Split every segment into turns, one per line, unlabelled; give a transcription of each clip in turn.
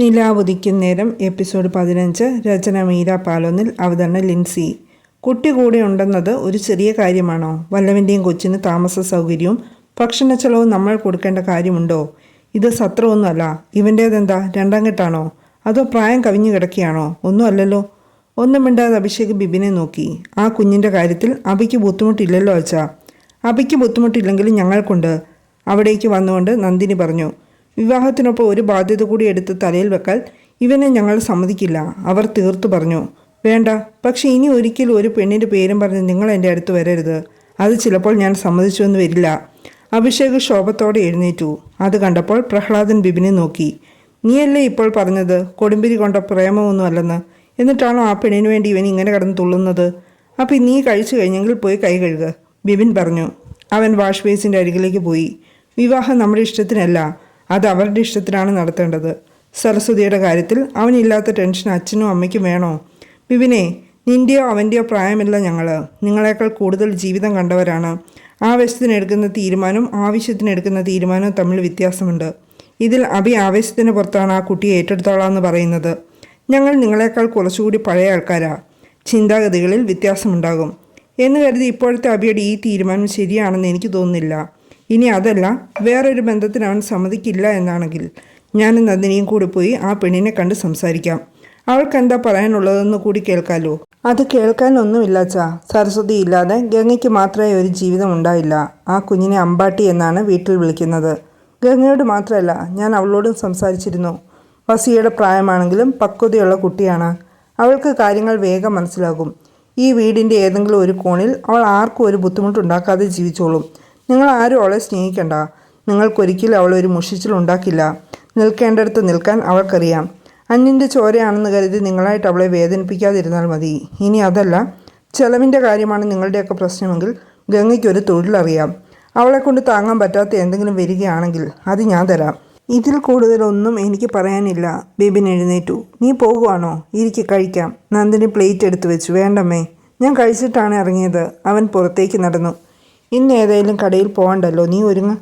നിലാവുദിക്കുന്നേരം episode പതിനഞ്ച് രചന മീര പാലോന്നിൽ അവതരണ ലിൻസി. കുട്ടി കൂടെ ഉണ്ടെന്നത് ഒരു ചെറിയ കാര്യമാണോ? വല്ലവന്റെയും കൊച്ചിന് താമസ സൗകര്യവും ഭക്ഷണ ചെലവും നമ്മൾ കൊടുക്കേണ്ട കാര്യമുണ്ടോ? ഇത് സത്രമൊന്നുമല്ല. ഇവന്റേതെന്താ രണ്ടാം കെട്ടാണോ അതോ പ്രായം കവിഞ്ഞു കിടക്കുകയാണോ? ഒന്നുമല്ലല്ലോ. ഒന്നും മിണ്ടാതെ അഭിഷേക് ബിബിനെ നോക്കി. ആ കുഞ്ഞിന്റെ കാര്യത്തിൽ അബിക്ക് ബുദ്ധിമുട്ടില്ലല്ലോ അച്ഛാ. അബിക്ക് ബുദ്ധിമുട്ടില്ലെങ്കിലും ഞങ്ങൾക്കുണ്ട്. അവിടേക്ക് വന്നുകൊണ്ട് നന്ദിനി പറഞ്ഞു. വിവാഹത്തിനൊപ്പം ഒരു ബാധ്യത കൂടി എടുത്ത് തലയിൽ വെക്കാൻ ഇവനെ ഞങ്ങൾ സമ്മതിക്കില്ല. അവർ തീർത്തു പറഞ്ഞു വേണ്ട പക്ഷെ ഇനി ഒരിക്കലും ഒരു പെണ്ണിന്റെ പേരും പറഞ്ഞ് നിങ്ങൾ എന്റെ അടുത്ത് വരരുത്. അത് ചിലപ്പോൾ ഞാൻ സമ്മതിച്ചു എന്ന് വരില്ല. അഭിഷേക് ശോഭത്തോടെ എഴുന്നേറ്റു. അത് കണ്ടപ്പോൾ പ്രഹ്ലാദൻ ബിബിനെ നോക്കി. നീയല്ലേ ഇപ്പോൾ പറഞ്ഞത്? കൊടുമ്പിരി കൊണ്ട പ്രേമമൊന്നുമല്ലെന്ന് എന്നിട്ടാണോ ആ പെണ്ണിന് വേണ്ടി ഇവൻ ഇങ്ങനെ കടന്ന് തുള്ളുന്നത്? അപ്പം നീ കഴിച്ചു കഴിഞ്ഞെങ്കിൽ പോയി കൈ കഴുകുക ബിബിൻ പറഞ്ഞു. അവൻ വാഷ് ബേസിന്റെ അരികിലേക്ക് പോയി. വിവാഹം നമ്മുടെ ഇഷ്ടത്തിനല്ല. അത് അവരുടെ ഇഷ്ടത്തിലാണ് നടത്തേണ്ടത്. സരസ്വതിയുടെ കാര്യത്തിൽ അവനില്ലാത്ത ടെൻഷൻ അച്ഛനും അമ്മയ്ക്കും വേണോ? വിപിനെ നിന്റെയോ അവന്റെയോ പ്രായമല്ല ഞങ്ങൾ നിങ്ങളെക്കാൾ കൂടുതൽ ജീവിതം കണ്ടവരാണ്. ആവശ്യത്തിന് എടുക്കുന്ന തീരുമാനവും ആവശ്യത്തിന് എടുക്കുന്ന തീരുമാനവും തമ്മിൽ വ്യത്യാസമുണ്ട്. ഇതിൽ അഭി ആവേശത്തിന് പുറത്താണ് ആ കുട്ടിയെ ഏറ്റെടുത്തോളാം പറയുന്നത്. ഞങ്ങൾ നിങ്ങളെക്കാൾ കുറച്ചുകൂടി പഴയ ആൾക്കാരാ. ചിന്താഗതികളിൽ വ്യത്യാസമുണ്ടാകും. എന്ന് കരുതി ഇപ്പോഴത്തെ അബിയുടെ ഈ തീരുമാനം ശരിയാണെന്ന് എനിക്ക് തോന്നുന്നില്ല. ഇനി അതല്ല വേറൊരു ബന്ധത്തിന് അവൻ സമ്മതിക്കില്ല എന്നാണെങ്കിൽ ഞാനും നന്ദിനിയും കൂടി പോയി ആ പെണ്ണിനെ കണ്ട് സംസാരിക്കാം. അവൾക്ക് എന്താ പറയാനുള്ളതെന്ന് കൂടി കേൾക്കാലോ. അത് കേൾക്കാനൊന്നുമില്ല ചാ സരസ്വതി ഇല്ലാതെ ഗംഗയ്ക്ക് മാത്രമേ ഒരു ജീവിതം ഉണ്ടായില്ല. ആ കുഞ്ഞിനെ അമ്പാട്ടി എന്നാണ് വീട്ടിൽ വിളിക്കുന്നത്. ഗംഗയോട് മാത്രമല്ല ഞാൻ അവളോടും സംസാരിച്ചിരുന്നു. വസിയുടെ പ്രായമാണെങ്കിലും പക്വതയുള്ള കുട്ടിയാണ്. അവൾക്ക് കാര്യങ്ങൾ വേഗം മനസ്സിലാകും. ഈ വീടിന്റെ ഏതെങ്കിലും ഒരു കോണിൽ അവൾ ആർക്കും ഒരു ബുദ്ധിമുട്ടുണ്ടാക്കാതെ ജീവിച്ചോളും. നിങ്ങൾ ആരും അവളെ സ്നേഹിക്കണ്ട. നിങ്ങൾക്കൊരിക്കലും അവൾ ഒരു മുഷിച്ചിലുണ്ടാക്കില്ല നിൽക്കേണ്ടടുത്ത് നിൽക്കാൻ അവൾക്കറിയാം. അന്യന്റെ ചോരയാണെന്ന് കരുതി നിങ്ങളായിട്ട് അവളെ വേദനിപ്പിക്കാതിരുന്നാൽ മതി. ഇനി അതല്ല ചെലവിന്റെ കാര്യമാണ് നിങ്ങളുടെയൊക്കെ പ്രശ്നമെങ്കിൽ ഗംഗയ്ക്കൊരു തൊഴിലറിയാം അവളെ കൊണ്ട് താങ്ങാൻ പറ്റാത്ത എന്തെങ്കിലും വരികയാണെങ്കിൽ അത് ഞാൻ തരാം. ഇതിൽ കൂടുതലൊന്നും എനിക്ക് പറയാനില്ല. ബേബിൻ എഴുന്നേറ്റു. നീ പോകുവാണോ? ഇരിക്ക് കഴിക്കാം. നന്ദിനി പ്ലേറ്റ് എടുത്തു വെച്ചു. വേണ്ടമ്മേ. ഞാൻ കഴിച്ചിട്ടാണ് ഇറങ്ങിയത്. അവൻ പുറത്തേക്ക് നടന്നു. ഇന്ന് ഏതായാലും കടയിൽ പോകണ്ടല്ലോ നീ ഒരുങ്ങ.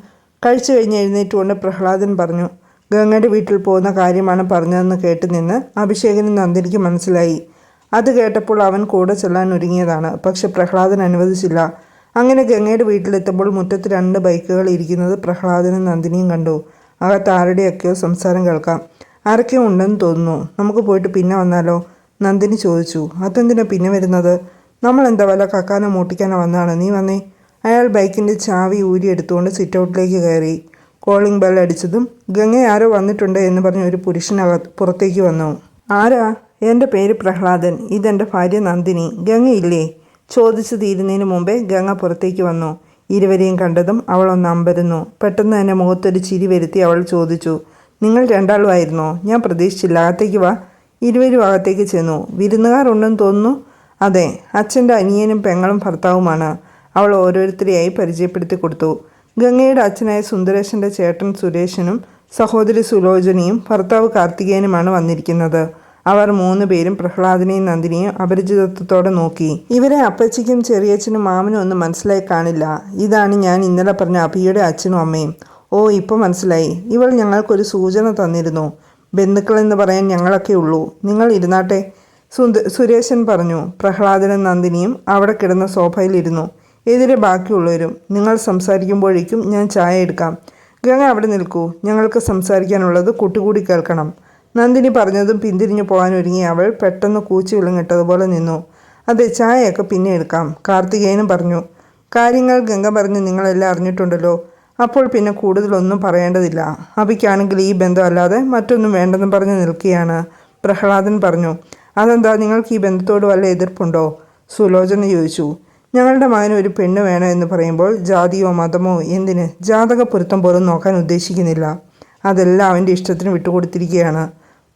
കഴിച്ചു കഴിഞ്ഞ് എഴുന്നേറ്റുകൊണ്ട് പ്രഹ്ലാദൻ പറഞ്ഞു ഗംഗയുടെ വീട്ടിൽ പോകുന്ന കാര്യമാണ് പറഞ്ഞതെന്ന് കേട്ട് നിന്ന് അഭിഷേകനും നന്ദിനിക്ക് മനസ്സിലായി. അത് കേട്ടപ്പോൾ അവൻ കൂടെ ചെല്ലാൻ ഒരുങ്ങിയതാണ്. പക്ഷെ പ്രഹ്ലാദൻ അനുവദിച്ചില്ല. അങ്ങനെ ഗംഗയുടെ വീട്ടിലെത്തുമ്പോൾ മുറ്റത്ത് രണ്ട് ബൈക്കുകൾ ഇരിക്കുന്നത് പ്രഹ്ലാദനും നന്ദിനിയും കണ്ടു. അകത്ത് ആരുടെയൊക്കെയോ സംസാരം കേൾക്കാം. ആരൊക്കെയോ ഉണ്ടെന്ന് തോന്നുന്നു. നമുക്ക് പോയിട്ട് പിന്നെ വന്നാലോ? നന്ദിനി ചോദിച്ചു. അതെന്തിനാ പിന്നെ വരുന്നത്? നമ്മൾ എന്താ വല്ല കക്കാനോ മൂട്ടിക്കാനോ വന്നതാണ്? നീ വന്നേ. അയാൾ ബൈക്കിന്റെ ചാവി ഊരി എടുത്തുകൊണ്ട് സിറ്റ് ഔട്ടിലേക്ക് കയറി. കോളിംഗ് ബെൽ അടിച്ചതും ഗംഗ ആരോ വന്നിട്ടുണ്ട് എന്ന് പറഞ്ഞ് ഒരു പുരുഷനകത്ത് പുറത്തേക്ക് വന്നു. ആരാ? എന്റെ പേര് പ്രഹ്ലാദൻ. ഇതെന്റെ ഭാര്യ നന്ദിനി. ഗംഗയില്ലേ ചോദിച്ചു തീരുന്നതിന് മുമ്പേ ഗംഗ പുറത്തേക്ക് വന്നു. ഇരുവരെയും കണ്ടതും അവൾ ഒന്ന് അമ്പരുന്നു. പെട്ടെന്ന് തന്നെ മുഖത്തൊരു ചിരി വരുത്തി അവൾ ചോദിച്ചു നിങ്ങൾ രണ്ടാളുമായിരുന്നോ ഞാൻ പ്രതീക്ഷിച്ചില്ല. അകത്തേക്ക് വാ. ഇരുവരും അകത്തേക്ക് ചെന്നു. വിരുന്നുകാർ ഉണ്ടെന്ന് തോന്നുന്നു? അതെ. അച്ഛന്റെ അനിയനും പെങ്ങളും ഭർത്താവുമാണ്. അവൾ ഓരോരുത്തരെയായി പരിചയപ്പെടുത്തി കൊടുത്തു. ഗംഗയുടെ അച്ഛനായ സുന്ദരേശന്റെ ചേട്ടൻ സുരേഷനും സഹോദരി സുലോചനയും ഭർത്താവ് കാർത്തികേയനുമാണ് വന്നിരിക്കുന്നത്. അവർ മൂന്ന് പേരും പ്രഹ്ലാദിനെയും നന്ദിനിയും അപരിചിതത്വത്തോടെ നോക്കി. ഇവരെ അപ്പച്ചിക്കും ചെറിയച്ഛനും മാമനും ഒന്നും മനസ്സിലായി കാണില്ല. ഇതാണ് ഞാൻ ഇന്നലെ പറഞ്ഞ അഭിയുടെ അച്ഛനും അമ്മയും. ഓ ഇപ്പോൾ മനസ്സിലായി. ഇവൾ ഞങ്ങൾക്കൊരു സൂചന തന്നിരുന്നു. ബന്ധുക്കളെന്ന് പറയാൻ ഞങ്ങളൊക്കെ ഉള്ളൂ. നിങ്ങൾ ഇരുന്നാട്ടെ. സുന്ദ സുരേശൻ പറഞ്ഞു. പ്രഹ്ലാദനും നന്ദിനിയും അവിടെ കിടന്ന സോഫയിലിരുന്നു എതിരെ ബാക്കിയുള്ളവരും നിങ്ങൾ സംസാരിക്കുമ്പോഴേക്കും ഞാൻ ചായ എടുക്കാം. ഗംഗ അവിടെ നിൽക്കൂ. ഞങ്ങൾക്ക് സംസാരിക്കാനുള്ളത് കൂട്ടുകൂടി കേൾക്കണം. നന്ദിനി പറഞ്ഞതും പിന്തിരിഞ്ഞു പോകാൻ ഒരുങ്ങി അവൾ പെട്ടെന്ന് കൂച്ചു വിളങ്ങിട്ടതുപോലെ നിന്നു. അതെ ചായയൊക്കെ പിന്നെ എടുക്കാം കാർത്തികേയനും പറഞ്ഞു. കാര്യങ്ങൾ ഗംഗ പറഞ്ഞ് നിങ്ങളെല്ലാം അറിഞ്ഞിട്ടുണ്ടല്ലോ. അപ്പോൾ പിന്നെ കൂടുതലൊന്നും പറയേണ്ടതില്ല. അവയ്ക്കാണെങ്കിൽ ഈ ബന്ധമല്ലാതെ മറ്റൊന്നും വേണ്ടെന്ന് പറഞ്ഞ് നിൽക്കുകയാണ്. പ്രഹ്ലാദൻ പറഞ്ഞു അതെന്താ നിങ്ങൾക്ക് ഈ ബന്ധത്തോട് വല്ല എതിർപ്പുണ്ടോ? സുലോചന ചോദിച്ചു. ഞങ്ങളുടെ മകന് ഒരു പെണ്ണ് വേണം എന്ന് പറയുമ്പോൾ ജാതിയോ മതമോ എന്തിന്? ജാതക പൊരുത്തം പോലും നോക്കാൻ ഉദ്ദേശിക്കുന്നില്ല. അതെല്ലാം അവന്റെ ഇഷ്ടത്തിന് വിട്ടുകൊടുത്തിരിക്കുകയാണ്.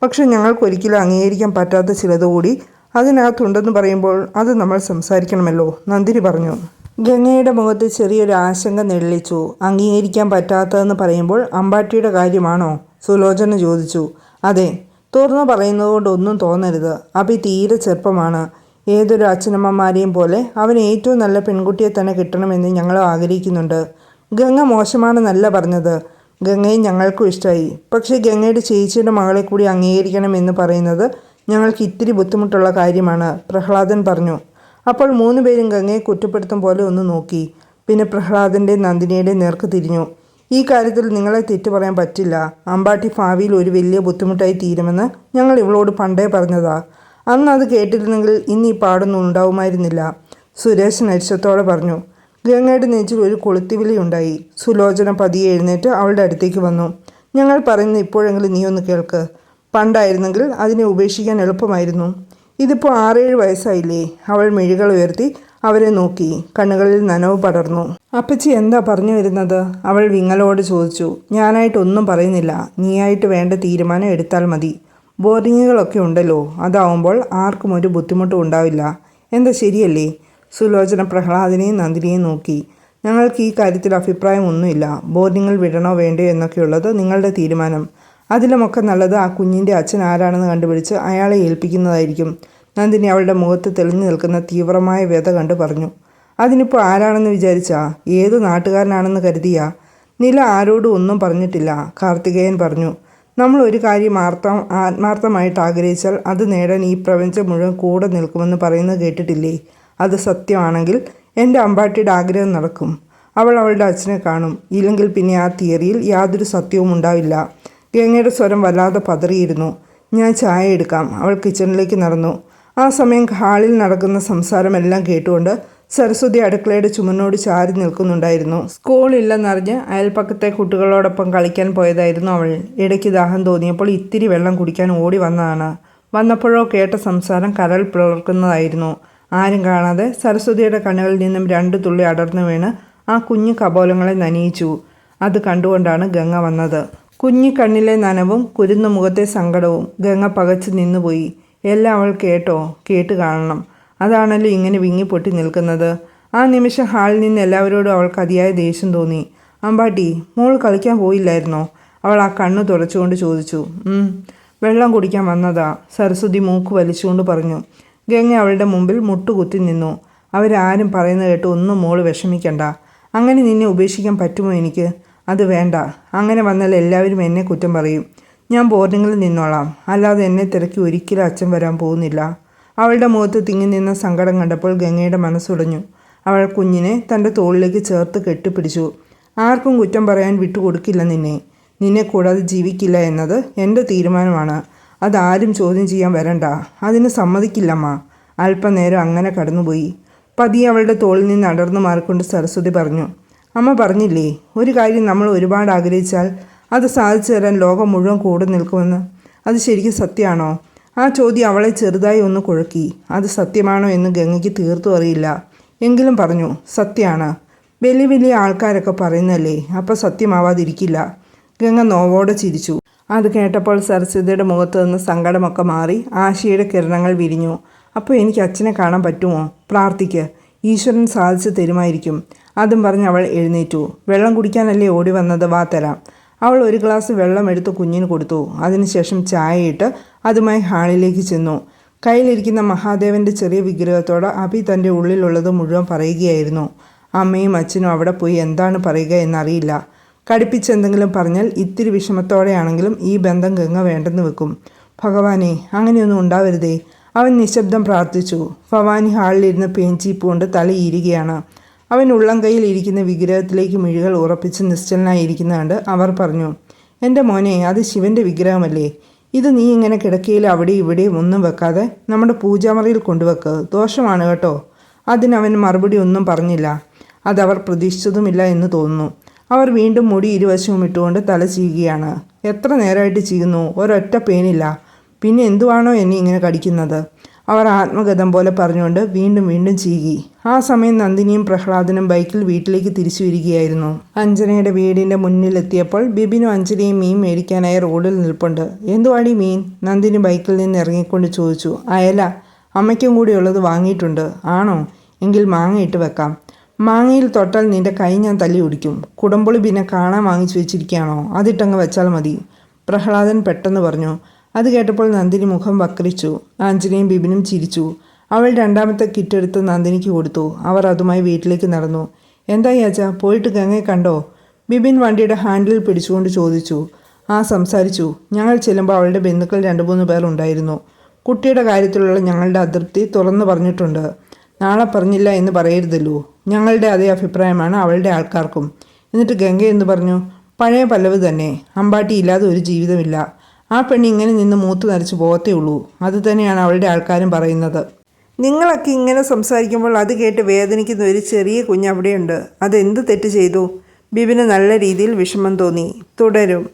പക്ഷെ ഞങ്ങൾക്ക് ഒരിക്കലും അംഗീകരിക്കാൻ പറ്റാത്ത ചിലതുകൂടി അതിനകത്തുണ്ടെന്ന് പറയുമ്പോൾ അത് നമ്മൾ സംസാരിക്കണമല്ലോ നന്ദിനി പറഞ്ഞു. ഗംഗയുടെ മുഖത്ത് ചെറിയൊരു ആശങ്ക നെള്ളിച്ചു അംഗീകരിക്കാൻ പറ്റാത്തതെന്ന് പറയുമ്പോൾ അമ്പാട്ടിയുടെ കാര്യമാണോ? സുലോചന ചോദിച്ചു. അതെ തുറന്നു പറയുന്നതുകൊണ്ട് ഒന്നും തോന്നരുത്. അഭി തീരെ ചെറുപ്പമാണ്. ഏതൊരു അച്ഛനമ്മമാരെയും പോലെ അവന് ഏറ്റവും നല്ല പെൺകുട്ടിയെ തന്നെ കിട്ടണമെന്ന് ഞങ്ങൾ ആഗ്രഹിക്കുന്നുണ്ട്. ഗംഗ മോശമാണെന്നല്ല പറഞ്ഞത്. ഗംഗയെ ഞങ്ങൾക്കും ഇഷ്ടമായി. പക്ഷേ ഗംഗയുടെ ചേച്ചിയുടെ മകളെ കൂടി അംഗീകരിക്കണം എന്ന് പറയുന്നത് ഞങ്ങൾക്ക് ഇത്തിരി ബുദ്ധിമുട്ടുള്ള കാര്യമാണ് പ്രഹ്ലാദൻ പറഞ്ഞു. അപ്പോൾ മൂന്ന് പേരും ഗംഗയെ കുറ്റപ്പെടുത്തും പോലെ ഒന്ന് നോക്കി. പിന്നെ പ്രഹ്ലാദന്റെ നന്ദിനിയുടെ നേർക്ക് തിരിഞ്ഞു. ഈ കാര്യത്തിൽ നിങ്ങളെ തെറ്റു പറയാൻ പറ്റില്ല. അമ്പാട്ടി ഭാവിയിൽ ഒരു വലിയ ബുദ്ധിമുട്ടായി തീരുമെന്ന് ഞങ്ങൾ ഇവളോട് പണ്ടേ പറഞ്ഞതാ. അന്ന് അത് കേട്ടിരുന്നെങ്കിൽ ഇന്ന് ഈ പാടൊന്നും ഉണ്ടാവുമായിരുന്നില്ല. സുരേഷ് അരിശത്തോടെ പറഞ്ഞു ഗംഗയുടെ നെഞ്ചിൽ ഒരു കൊളുത്തിവിളിയുണ്ടായി സുലോചന പതിയെ എഴുന്നേറ്റ് അവളുടെ അടുത്തേക്ക് വന്നു. ഞങ്ങൾ പറയുന്ന ഇപ്പോഴെങ്കിലും നീ ഒന്ന് കേൾക്ക്. പണ്ടായിരുന്നെങ്കിൽ അതിനെ ഉപേക്ഷിക്കാൻ എളുപ്പമായിരുന്നു. ഇതിപ്പോൾ ആറേഴ് വയസ്സായില്ലേ. അവൾ മിഴികൾ ഉയർത്തി അവരെ നോക്കി. കണ്ണുകളിൽ നനവ് പടർന്നു. അപ്പച്ചി എന്താ പറഞ്ഞു വരുന്നത്? അവൾ വിങ്ങലോട് ചോദിച്ചു. ഞാനായിട്ടൊന്നും പറയുന്നില്ല. നീയായിട്ട് വേണ്ട തീരുമാനം എടുത്താൽ മതി. ബോർഡിങ്ങുകളൊക്കെ ഉണ്ടല്ലോ. അതാവുമ്പോൾ ആർക്കും ഒരു ബുദ്ധിമുട്ടും ഉണ്ടാവില്ല. എന്താ ശരിയല്ലേ? സുലോചന പ്രഹ്ലാദിനെയും നന്ദിനിയെയും നോക്കി. ഞങ്ങൾക്ക് ഈ കാര്യത്തിൽ അഭിപ്രായമൊന്നുമില്ല ബോർഡിങ്ങിൽ വിടണോ വേണ്ടയോ എന്നൊക്കെയുള്ളത് നിങ്ങളുടെ തീരുമാനം. അതിലുമൊക്കെ നല്ലത് ആ കുഞ്ഞിന്റെ അച്ഛൻ ആരാണെന്ന് കണ്ടുപിടിച്ച് അയാളെ ഏൽപ്പിക്കുന്നതായിരിക്കും. നന്ദിനി അവളുടെ മുഖത്ത് തെളിഞ്ഞു നിൽക്കുന്ന തീവ്രമായ വ്യത കണ്ട് പറഞ്ഞു. അതിനിപ്പോൾ ആരാണെന്ന് വിചാരിച്ചാ? ഏത് നാട്ടുകാരനാണെന്ന് കരുതിയാ? നില ആരോടും ഒന്നും പറഞ്ഞിട്ടില്ല. കാർത്തികേയൻ പറഞ്ഞു. നമ്മൾ ഒരു കാര്യം ആർത്തം ആത്മാർത്ഥമായിട്ട് ആഗ്രഹിച്ചാൽ അത് നേടാൻ ഈ പ്രപഞ്ചം മുഴുവൻ കൂടെ നിൽക്കുമെന്ന് പറയുന്നത് കേട്ടിട്ടില്ലേ? അത് സത്യമാണെങ്കിൽ എന്റെ അമ്പാട്ടിയുടെ ആഗ്രഹം നടക്കും. അവൾ അവളുടെ അച്ഛനെ കാണും. ഇല്ലെങ്കിൽ പിന്നെ ആ തിയറിയിൽ യാതൊരു സത്യവും ഉണ്ടാവില്ല. ഗംഗയുടെ സ്വരം വല്ലാതെ പതറിയിരുന്നു. ഞാൻ ചായ എടുക്കാം. അവൾ കിച്ചണിലേക്ക് നടന്നു. ആ സമയം ഹാളിൽ നടക്കുന്ന സംസാരമെല്ലാം കേട്ടുകൊണ്ട് സരസ്വതി അടുക്കളയുടെ ചുമനോട് ചാരി നിൽക്കുന്നുണ്ടായിരുന്നു. സ്കൂളില്ലെന്നറിഞ്ഞ് അയൽപ്പക്കത്തെ കുട്ടികളോടൊപ്പം കളിക്കാൻ പോയതായിരുന്നു അവൾ. ഇടയ്ക്ക് ദാഹം തോന്നിയപ്പോൾ ഇത്തിരി വെള്ളം കുടിക്കാൻ ഓടി വന്നതാണ്. വന്നപ്പോഴോ കേട്ട സംസാരം കരൾ പിളർക്കുന്നതായിരുന്നു ആരും കാണാതെ സരസ്വതിയുടെ കണ്ണുകളിൽ നിന്നും രണ്ട് തുള്ളി അടർന്നു വീണ് ആ കുഞ്ഞു കപോലങ്ങളെ നനയിച്ചു. അത് കണ്ടുകൊണ്ടാണ് ഗംഗ വന്നത്. കുഞ്ഞു കണ്ണിലെ നനവും കുരുന്ന മുഖത്തെ സങ്കടവും ഗംഗ പകച്ചു നിന്നുപോയി. എല്ലാം അവൾ കേട്ടോ? കേട്ട് കാണണം. അതാണല്ലോ ഇങ്ങനെ വിങ്ങി പൊട്ടി നിൽക്കുന്നത്. ആ നിമിഷം ഹാളിൽ നിന്ന് എല്ലാവരോടും അവൾക്ക് അതിയായ ദേഷ്യം തോന്നി. അമ്പാട്ടി മോൾ കളിക്കാൻ പോയില്ലായിരുന്നോ? അവൾ ആ കണ്ണു തുടച്ചുകൊണ്ട് ചോദിച്ചു. വെള്ളം കുടിക്കാൻ വന്നതാ സരസ്വതി മൂക്ക് വലിച്ചുകൊണ്ട് പറഞ്ഞു. ഗംഗ അവളുടെ മുമ്പിൽ മുട്ടുകുത്തി നിന്നു. അവരാരും പറയുന്നത് കേട്ട് ഒന്നും മോൾ വിഷമിക്കണ്ട. അങ്ങനെ നിന്നെ ഉപേക്ഷിക്കാൻ പറ്റുമോ എനിക്ക്? അത് വേണ്ട. അങ്ങനെ വന്നാൽ എല്ലാവരും എന്നെ കുറ്റം പറയും. ഞാൻ ബോർഡിങ്ങിൽ നിന്നോളാം. അല്ലാതെ എന്നെ തിരക്കി ഒരിക്കലും അച്ഛൻ വരാൻ പോകുന്നില്ല. അവളുടെ മുഖത്ത് തിങ്ങി നിന്ന സങ്കടം കണ്ടപ്പോൾ ഗംഗയുടെ മനസ്സുടഞ്ഞു അവൾ കുഞ്ഞിനെ തന്റെ തോളിലേക്ക് ചേർത്ത് കെട്ടിപ്പിടിച്ചു. ആർക്കും കുറ്റം പറയാൻ വിട്ടുകൊടുക്കില്ല നിന്നെ. നിന്നെ കൂടാതെ ജീവിക്കില്ല എന്നത് എന്റെ തീരുമാനമാണ്. അതാരും ചോദ്യം ചെയ്യാൻ വരണ്ട. അതിന് സമ്മതിക്കില്ലമ്മ. അല്പനേരം അങ്ങനെ കടന്നുപോയി. പതിയെ അവളുടെ തോളിൽ നിന്ന് അടർന്നു മാറിക്കൊണ്ട് സരസ്വതി പറഞ്ഞു അമ്മ പറഞ്ഞില്ലേ ഒരു കാര്യം നമ്മൾ ഒരുപാട് ആഗ്രഹിച്ചാൽ അത് സാധിച്ചു തരാൻ ലോകം മുഴുവൻ കൂടെ നിൽക്കുമെന്ന്? അത് ശരിക്കും സത്യമാണോ? ആ ചോദ്യം അവളെ ചെറുതായി ഒന്ന് കുഴക്കി. അത് സത്യമാണോ എന്ന് ഗംഗയ്ക്ക് തീർത്തും അറിയില്ല. എങ്കിലും പറഞ്ഞു സത്യമാണ് വലിയ വലിയ ആൾക്കാരൊക്കെ പറയുന്നല്ലേ അപ്പം സത്യമാവാതിരിക്കില്ല. ഗംഗ നോവോടെ ചിരിച്ചു. അത് കേട്ടപ്പോൾ സരസ്വതിയുടെ മുഖത്ത് നിന്ന് സങ്കടമൊക്കെ മാറി ആശയുടെ കിരണങ്ങൾ വിരിഞ്ഞു. അപ്പോൾ എനിക്ക് അച്ഛനെ കാണാൻ പറ്റുമോ? പ്രാർത്ഥിക്ക്. ഈശ്വരൻ സാധിച്ചു തരുമായിരിക്കും. അതും പറഞ്ഞ് അവൾ എഴുന്നേറ്റു. വെള്ളം കുടിക്കാനല്ലേ ഓടി വന്നത്? വാ തരാം. അവൾ ഒരു ഗ്ലാസ് വെള്ളം എടുത്ത് കുഞ്ഞിന് കൊടുത്തു. അതിനുശേഷം ചായയിട്ട് അതുമായി ഹാളിലേക്ക് ചെന്നു. കയ്യിലിരിക്കുന്ന മഹാദേവന്റെ ചെറിയ വിഗ്രഹത്തോട് അഭി തന്റെ ഉള്ളിലുള്ളത് മുഴുവൻ പറയുകയായിരുന്നു. അമ്മയും അച്ഛനും അവിടെ പോയി എന്താണ് പറയുക എന്നറിയില്ല. കടുപ്പിച്ചെന്തെങ്കിലും പറഞ്ഞാൽ ഇത്തിരി വിഷമത്തോടെയാണെങ്കിലും ഈ ബന്ധം ഗംഗ വേണ്ടെന്ന് വെക്കും. ഭഗവാനെ അങ്ങനെയൊന്നും ഉണ്ടാവരുതേ. അവൻ നിശബ്ദം പ്രാർത്ഥിച്ചു. ഭവാനി ഹാളിലിരുന്ന് പേഞ്ചീപ്പ് കൊണ്ട് തലയിരികയാണ് അവൻ ഉള്ളം കയ്യിൽ ഇരിക്കുന്ന വിഗ്രഹത്തിലേക്ക് മിഴികൾ ഉറപ്പിച്ച് നിശ്ചലനായിരിക്കുന്ന കണ്ട് അവർ പറഞ്ഞു. എന്റെ മോനെ അത് ശിവന്റെ വിഗ്രഹമല്ലേ? ഇത് നീ ഇങ്ങനെ കിടക്കയിൽ അവിടെ ഇവിടെയും ഒന്നും വെക്കാതെ നമ്മുടെ പൂജാമറിയിൽ കൊണ്ടുവെക്കുക ദോഷമാണ് കേട്ടോ. അതിനവൻ മറുപടി ഒന്നും പറഞ്ഞില്ല. അതവർ പ്രതീക്ഷിച്ചതുമില്ല എന്ന് തോന്നുന്നു. അവർ വീണ്ടും മുടി ഇരുവശവും ഇട്ടുകൊണ്ട് തല ചീകുകയാണ് എത്ര നേരമായിട്ട് ചെയ്യുന്നു ഒരൊറ്റ പേനില്ല. പിന്നെ എന്തുവാണോ എന്നെ ഇങ്ങനെ കടിക്കുന്നത്? അവർ ആത്മഗതം പോലെ പറഞ്ഞുകൊണ്ട് വീണ്ടും വീണ്ടും ചീകി. ആ സമയം നന്ദിനിയും പ്രഹ്ലാദനും ബൈക്കിൽ വീട്ടിലേക്ക് തിരിച്ചു വരികയായിരുന്നു. അഞ്ജനയുടെ വീടിന്റെ മുന്നിലെത്തിയപ്പോൾ ബിബിനും അഞ്ജനയും മീൻ മേടിക്കാനായി റോഡിൽ നിൽപ്പുണ്ട്. എന്തുവാടി മീൻ? നന്ദിനി ബൈക്കിൽ നിന്ന് ഇറങ്ങിക്കൊണ്ട് ചോദിച്ചു. അയല അമ്മയ്ക്കും കൂടി ഉള്ളത് വാങ്ങിയിട്ടുണ്ട്. ആണോ? എങ്കിൽ മാങ്ങ ഇട്ട് വെക്കാം. മാങ്ങയിൽ തൊട്ടാൽ നിന്റെ കൈ ഞാൻ തല്ലി ഒടിക്കും കുടംപുളി പിന്നെ കാണാൻ വാങ്ങിച്ചു വെച്ചിരിക്കുകയാണോ? അതിട്ടങ്ങ് വെച്ചാൽ മതി. പ്രഹ്ലാദൻ പെട്ടെന്ന് പറഞ്ഞു. അത് കേട്ടപ്പോൾ നന്ദിനി മുഖം വക്രിച്ചു. ആഞ്ജനയും ബിബിനും ചിരിച്ചു. അവൾ രണ്ടാമത്തെ കിറ്റ് കിറ്റെടുത്ത് നന്ദിനിക്ക് കൊടുത്തു. അവർ അതുമായി വീട്ടിലേക്ക് നടന്നു. എന്തായി അജ? പോയിട്ട് ഗംഗയെ കണ്ടോ? ബിബിൻ വണ്ടിയുടെ ഹാൻഡിൽ പിടിച്ചുകൊണ്ട് ചോദിച്ചു. ആ സംസാരിച്ചു. ഞങ്ങൾ ചെല്ലുമ്പോൾ അവളുടെ ബന്ധുക്കൾ രണ്ട് മൂന്ന് പേർ ഉണ്ടായിരുന്നു. കുട്ടിയുടെ കാര്യത്തിലുള്ള ഞങ്ങളുടെ അതൃപ്തി തുറന്നു പറഞ്ഞിട്ടുണ്ട്. നാളെ പറഞ്ഞില്ല എന്ന് പറയരുതല്ലോ. ഞങ്ങളുടെ അതേ അഭിപ്രായമാണ് അവളുടെ ആൾക്കാർക്കും. എന്നിട്ട് ഗംഗ എന്ന് പറഞ്ഞു പഴയ പല്ലവ് തന്നെ. അമ്പാട്ടി ഇല്ലാതെ ഒരു ജീവിതമില്ല. ആ പെണ്ണ് ഇങ്ങനെ നിന്ന് മൂത്ത് നരച്ച് പോകത്തേ ഉള്ളൂ. അത് തന്നെയാണ് അവളുടെ ആൾക്കാരും പറയുന്നത്. നിങ്ങളൊക്കെ ഇങ്ങനെ സംസാരിക്കുമ്പോൾ അത് കേട്ട് വേദനിക്കുന്ന ഒരു ചെറിയ കുഞ്ഞ് അവിടെയുണ്ട് അതെന്ത് തെറ്റ് ചെയ്തു? ബിബിന് നല്ല രീതിയിൽ വിഷമം തോന്നി. തുടരും.